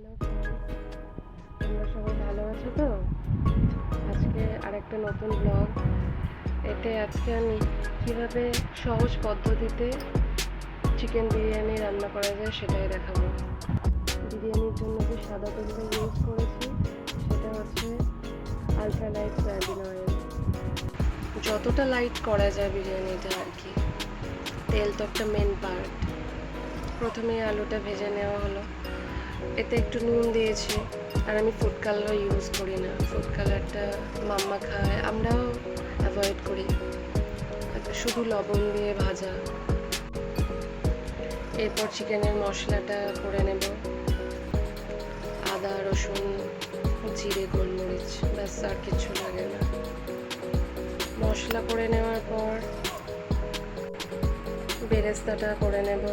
Hello তোমরা সবাই ভালো আছো তো? আজকে আরেকটা নতুন ব্লগ এতে আজকে আমি কীভাবে সহজ পদ্ধতিতে চিকেন বিরিয়ানি রান্না করা যায় সেটাই দেখাবো। বিরিয়ানির জন্য যে সাদা তেলটা ইউজ করেছি, সেটা হচ্ছে আলট্রা লাইট সয়াবিন অয়েল যতটা লাইট করা যায় বিরিয়ানিটা আর কি। তেল তো একটা মেন পার্ট প্রথমে আলুটা ভেজে নেওয়া হলো। এতে একটু নুন দিয়েছি। আর আমি ফুড কালার ইউজ করি না। ফুড কালারটা মাম্মা খায়, আমরাও অ্যাভয়েড করি। শুধু লবণ দিয়ে ভাজা। এরপর চিকেনের মশলাটা করে নেব। আদা, রসুন, জিরে, গোলমরিচ, ব্যাস, আর কিছু লাগে না। মশলা করে নেওয়ার পর বেরেস্তাটা করে নেব।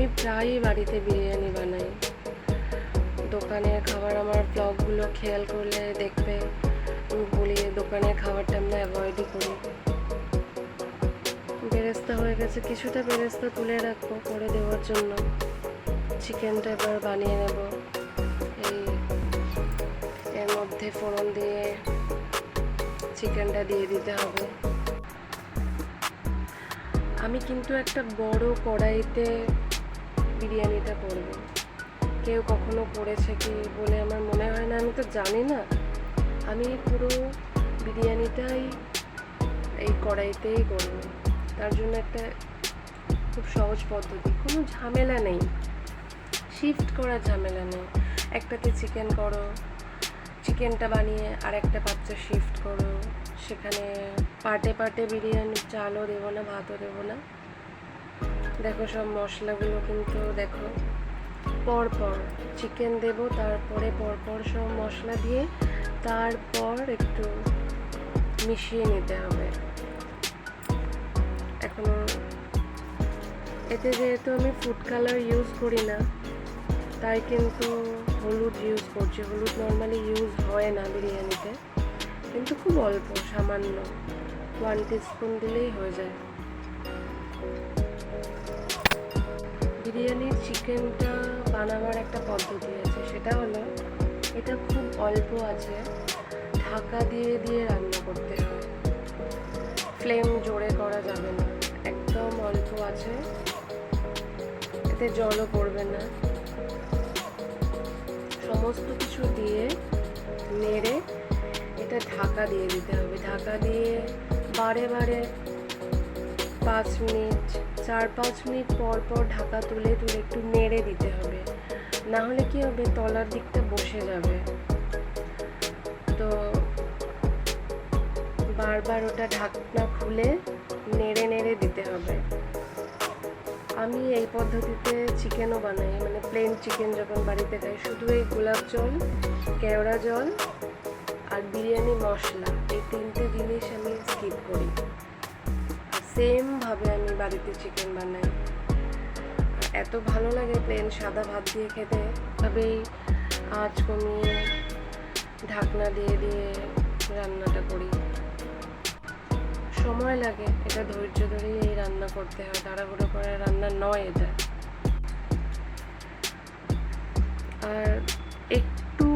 আমি প্রায়ই বাড়িতে বিরিয়ানি বানাই। দোকানের খাবার আমার ব্লগগুলো খেয়াল করলে দেখবে। আমি বলি, দোকানের খাবারটা আমরা অ্যাভয়েডই করি। বেরেস্তা হয়ে গেছে, কিছুটা বেরেস্তা তুলে রাখব করে দেওয়ার জন্য। চিকেনটা এবার বানিয়ে নেব। এই, এর মধ্যে ফোড়ন দিয়ে চিকেনটা দিয়ে দিতে হবে। আমি কিন্তু একটা বড় কড়াইতে বিরিয়ানিটা করব। কেউ কখনো করেছে কি বলে আমার মনে হয় না, আমি তো জানি না। আমি পুরো বিরিয়ানিটাই এই কড়াইতেই করব। তার জন্য একটা খুব সহজ পদ্ধতি, কোনো ঝামেলা নেই। শিফট করার ঝামেলা নেই। একটাতে চিকেন করো চিকেনটা বানিয়ে আর একটা পাত্রে শিফট করো। সেখানে পার্টে পার্টে বিরিয়ানি, চালও দেবো না, ভাতও দেবো না। দেখো সব মশলাগুলো কিন্তু দেখো। পর পর চিকেন দেব, তারপরে পর পর সব মশলা দিয়ে তারপর একটু মিশিয়ে নিতে হবে। এখনও এতে যেহেতু আমি ফুড কালার ইউজ করি না, তাই কিন্তু হলুদ ইউজ করছি। হলুদ নর্মালি ইউজ হয় না বিরিয়ানিতে, কিন্তু খুব অল্প, সামান্য। ওয়ান টিস্পুন দিলেই হয়ে যায়। বিরিয়ানির চিকেনটা বানাবার একটা পদ্ধতি আছে, সেটা হলো এটা খুব অল্প আছে, ঢাকা দিয়ে দিয়ে রান্না করতে হয়। ফ্লেম জোরে করা যাবে না, একদম অল্প আছে। এতে জলও পড়বে না। সমস্ত কিছু দিয়ে নেড়ে এটা ঢাকা দিয়ে দিতে হবে। ঢাকা দিয়ে বারে বারে পাঁচ মিনিট, চার পাঁচ মিনিট পর পর ঢাকা তুলে তুলে একটু নেড়ে দিতে হবে। না হলে কি হবে? তলার দিকটা বসে যাবে। তো বারবার ওটা ঢাকনা খুলে নেড়ে নেড়ে দিতে হবে। আমি এই পদ্ধতিতে চিকেনও বানাই মানে প্লেন চিকেন যখন বাড়িতে খাই, শুধু এই গোলাপ জল, কেওড়া জল আর বিরিয়ানি মশলা, এই তিনটে জিনিস আমি স্কিপ করি। সেমভাবে আমি বাড়িতে চিকেন বানাই। এত ভালো লাগে প্লেন সাদা ভাত দিয়ে খেতে। তবেই আঁচ কমিয়ে, ঢাকনা দিয়ে দিয়ে রান্নাটা করি। সময় লাগে, এটা ধৈর্য ধরেই এই রান্না করতে হয়, তাড়াহুড়ো করে রান্না নয় এটা। আর একটু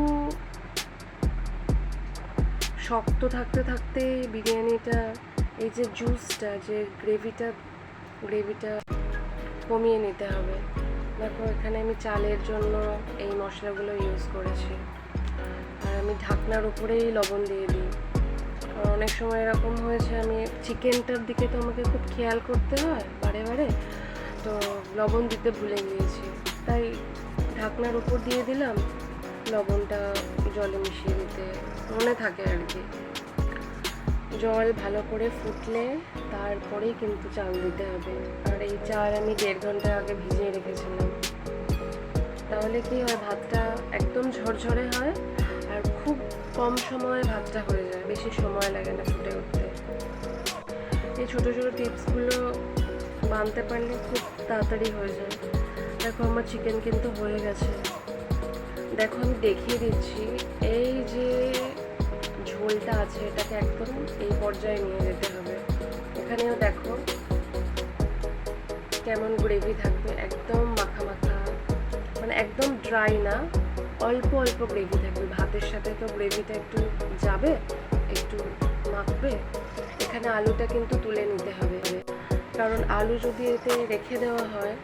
শক্ত থাকতে থাকতে বিরিয়ানিটা এই যে জুসটা যে গ্রেভিটা গ্রেভিটা কমিয়ে নিতে হবে। দেখো, এখানে আমি চালের জন্য এই মশলাগুলো ইউজ করেছি। আর আমি ঢাকনার উপরেই লবণ দিয়ে দিই। অনেক সময় এরকম হয়েছে, আমি চিকেনটার দিকে তো আমাকে খুব খেয়াল করতে হয় বারে বারে। তো লবণ দিতে ভুলে গিয়েছি। তাই ঢাকনার উপর দিয়ে দিলাম, লবণটা জলে মিশিয়ে দিতে মনে থাকে আর কি। জল ভালো করে ফুটলে তারপরেই কিন্তু চাল দিতে হবে। আর এই চাল আমি দেড় ঘণ্টা আগে ভিজিয়ে রেখেছিলাম। তাহলে কি হয়, ভাতটা একদম ঝরঝরে হয় আর খুব কম সময়ে ভাতটা হয়ে যায়, বেশি সময় লাগে না ফুটে উঠতে। এই ছোটো ছোটো টিপসগুলো বানতে পারলে খুব তাড়াতাড়ি হয়ে যায়। দেখো, আমার চিকেন কিন্তু হয়ে গেছে। দেখো, আমি দেখিয়ে দিচ্ছি। এই যে ঝোলটা আছে, এটাকে একদম এই পর্যায়ে নিয়ে যেতে হবে। এখানেও দেখো কেমন গ্রেভি থাকবে, একদম মাখা মাখা মানে একদম ড্রাই না, অল্প অল্প গ্রেভি থাকবে। ভাতের সাথে তো গ্রেভিটা একটু যাবে, একটু মাখবে। এখানে আলুটা কিন্তু তুলে নিতে হবে। কারণ আলু যদি এতে রেখে দেওয়া হয়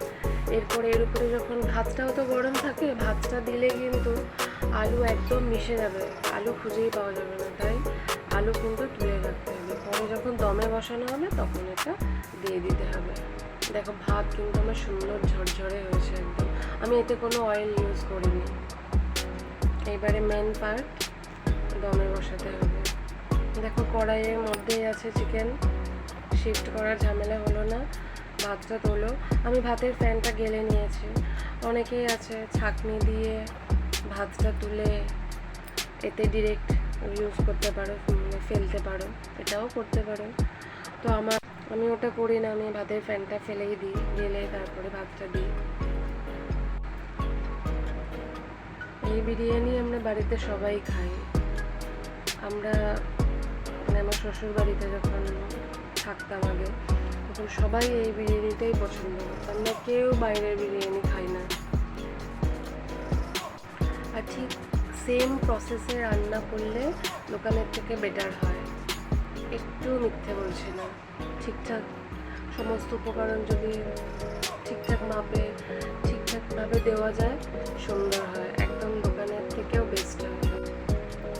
এরপরে এর উপরে যখন ভাতটাও তো গরম থাকে, ভাতটা দিলে কিন্তু আলু একদম মিশে যাবে। আলু খুঁজেই পাওয়া যাবে না, তাই আলু কিন্তু তুলে রাখতে হবে। পরে যখন দমে বসানো হবে, তখন এটা দিয়ে দিতে হবে। দেখো, ভাত কিন্তু আমার সুন্দর ঝরঝরে হয়েছে একদম। আমি এতে কোনো অয়েল ইউজ করিনি। এইবারে মেন পার্ট দমে বসাতে হবে। দেখো, কড়াইয়ের মধ্যেই আছে চিকেন শিফট করার ঝামেলা হলো না। ভাতটা তোলো আমি ভাতের ফ্যানটা গেলে নিয়েছি। অনেকেই আছে ছাঁকনি দিয়ে ভাতটা তুলে এতে ডিরেক্ট ইউজ করতে পারো মানে ফেলতে পারো, এটাও করতে পারো। তো আমার, আমি ওটা করি না, আমি ভাতের ফ্যানটা ফেলেই দিই, গেলে তারপরে ভাতটা দিই। এই বিরিয়ানি আমরা বাড়িতে সবাই খাই। আমরা মানে আমার শ্বশুর বাড়িতে যখন থাকতাম আগে তখন সবাই এই বিরিয়ানিটাই পছন্দ আমরা কেউ বাইরের বিরিয়ানি খাই না। আর ঠিক সেম প্রসেসে রান্না করলে দোকানের থেকে বেটার হয়। একটু মিথ্যে বলছি না। ঠিকঠাক সমস্ত উপকরণ যদি ঠিকঠাক মাপে ঠিকঠাকভাবে দেওয়া যায়, সুন্দর হয়। একদম দোকানের থেকেও বেস্ট হয়।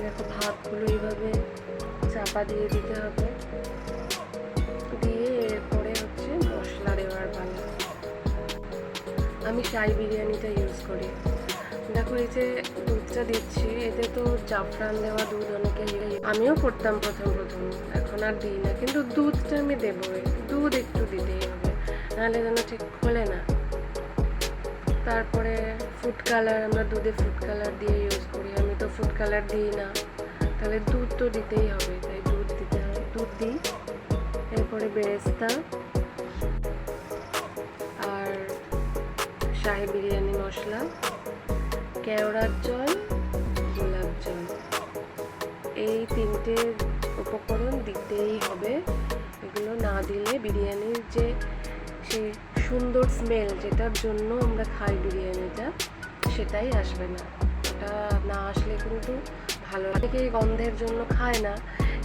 দেখো ভাতগুলো এইভাবে চাপা দিয়ে দিতে হবে। দিয়ে এরপরে আমি শাহি বিরিয়ানিটা ইউজ করি। দেখো, এই যে দুধটা দিচ্ছি, এতে তো জাফরান দেওয়া দুধ অনেকে আমিও করতাম প্রথম প্রথম, এখন আর দিই না। কিন্তু দুধটা আমি দেবই। দুধ একটু দিতেই হবে, নাহলে যেন ঠিক খোলে না। তারপরে ফুড কালার আমরা দুধে ফুড কালার দিয়ে ইউজ করি। আমি তো ফুড কালার দিই না। তাহলে দুধ তো দিতেই হবে, তাই দুধ দিতে হবে। দুধ দিই। এরপরে বেরেস্তা। শাহি বিরিয়ানি মশলা, কেওড়ার জল, গোলাপ জল। এই তিনটে উপকরণ দিতেই হবে। এগুলো না দিলে বিরিয়ানির যে সেই সুন্দর স্মেল যেটার জন্য আমরা খাই বিরিয়ানিটা, সেটাই আসবে না। ওটা না আসলে কিন্তু ভালো অনেকে এই গন্ধের জন্য খায় না,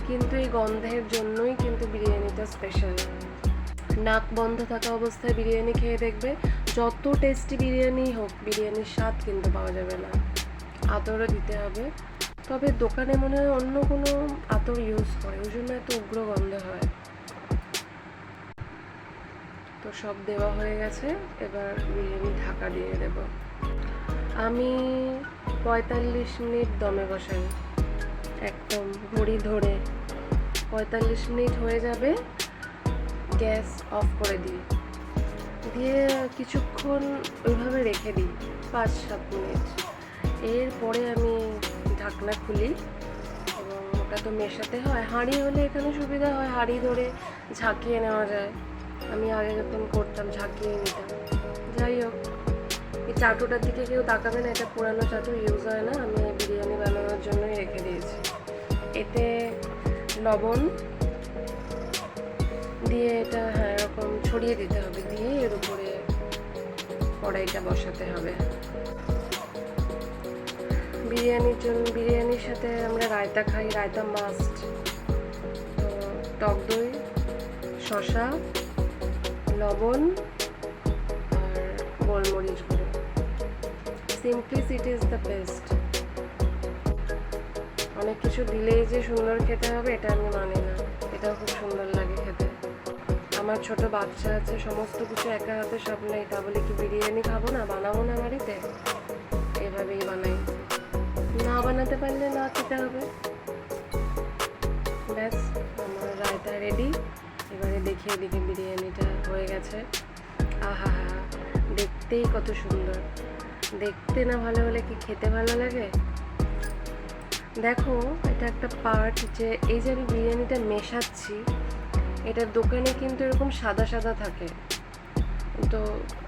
কিন্তু এই গন্ধের জন্যই কিন্তু বিরিয়ানিটা স্পেশাল নাক বন্ধ থাকা অবস্থায় বিরিয়ানি খেয়ে দেখবে যত টেস্টি বিরিয়ানি হোক, বিরিয়ানির স্বাদ কিন্তু পাওয়া যাবে না। আতরও দিতে হবে। তবে দোকানে মনে হয় অন্য কোনো আতর ইউজ করে, ওই জন্য এত উগ্র গন্ধ হয়। তো সব দেওয়া হয়ে গেছে, এবার বিরিয়ানি ঢাকা দিয়ে দেব। আমি পঁয়তাল্লিশ মিনিট দমে বসাই। একদম ঘড়ি ধরে। পঁয়তাল্লিশ মিনিট হয়ে যাবে, গ্যাস অফ করে দিই। দিয়ে কিছুক্ষণ ওইভাবে রেখে দিই, পাঁচ সাত মিনিট। এরপরে আমি ঢাকনা খুলি এবং ওটা তো মেশাতে হয়। হাঁড়ি হলে এখানে সুবিধা হয়, হাঁড়ি ধরে ঝাঁকিয়ে নেওয়া যায়। আমি আগে যখন করতাম ঝাঁকিয়ে নিতাম। যাই হোক, এই চাটুটার দিকে কেউ তাকাবে না, এটা পুরানো চাটু, ইউজ হয় না। আমি বিরিয়ানি বানানোর জন্যই রেখে দিয়েছি। এতে লবণ দিয়ে এটা হ্যাঁ এরকম ছড়িয়ে দিতে হবে, দিয়ে এর উপরে কড়াইটা বসাতে হবে। বিরিয়ানির জন্য বিরিয়ানির সাথে আমরা রায়তা খাই, রায়তা মাস্ট তো টক দই শশা লবণ আর গোলমরিচ গুঁড়ো। সিম্পলিসিটি ইজ দ্য বেস্ট অনেক কিছু দিলেই যে সুন্দর খেতে হবে, এটা আমি মানি না। এটাও খুব সুন্দর লাগে। আমার ছোট বাচ্চা আছে, সমস্ত কিছু একা হাতে তা বলে কি বিরিয়ানি খাব না? বানাবো না বাড়িতে? এভাবেই বানাই। না বানাতে পারলে না খেতে হবে। ব্যাস, আমার রায়তা রেডি এবারে দেখি এদিকে বিরিয়ানিটা হয়ে গেছে। আহা হা, দেখতেই কত সুন্দর। দেখতে না ভালো হলে কি খেতে ভালো লাগে? দেখো, এটা একটা পার্ট যে এই যে আমি বিরিয়ানিটা মেশাচ্ছি এটার দোকানে কিন্তু এরকম সাদা সাদা থাকে। তো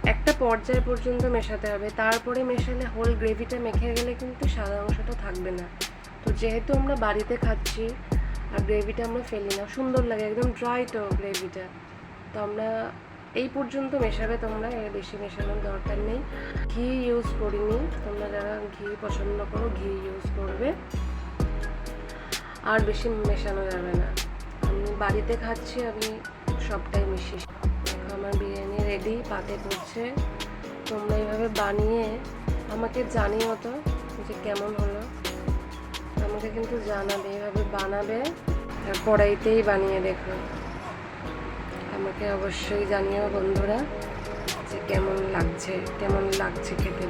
একটা পর্যায় পর্যন্ত মেশাতে হবে। তারপরে মেশালে হোল গ্রেভিটা মেখে গেলে কিন্তু সাদা অংশটা থাকবে না। তো যেহেতু আমরা বাড়িতে খাচ্ছি আর গ্রেভিটা আমরা ফেলি না, সুন্দর লাগে, একদম ড্রাই তো গ্রেভিটা তো আমরা এই পর্যন্ত মেশাবে তোমরা, এর বেশি মেশানোর দরকার নেই। ঘি ইউজ করিনি। তোমরা যারা ঘি পছন্দ করো, ঘি ইউজ করবে। আর বেশি মেশানো যাবে না। বাড়িতে খাচ্ছি, আমি সবটাই দেখো আমার বিরিয়ানি রেডি পাতে করছে। তোমরা এইভাবে বানিয়ে আমাকে জানিও তো যে কেমন হলো। আমাকে কিন্তু জানাবে, এইভাবে বানাবে, আর কড়াইতেই বানিয়ে দেখো। আমাকে অবশ্যই জানিও বন্ধুরা যে কেমন লাগছে কেমন লাগছে খেতে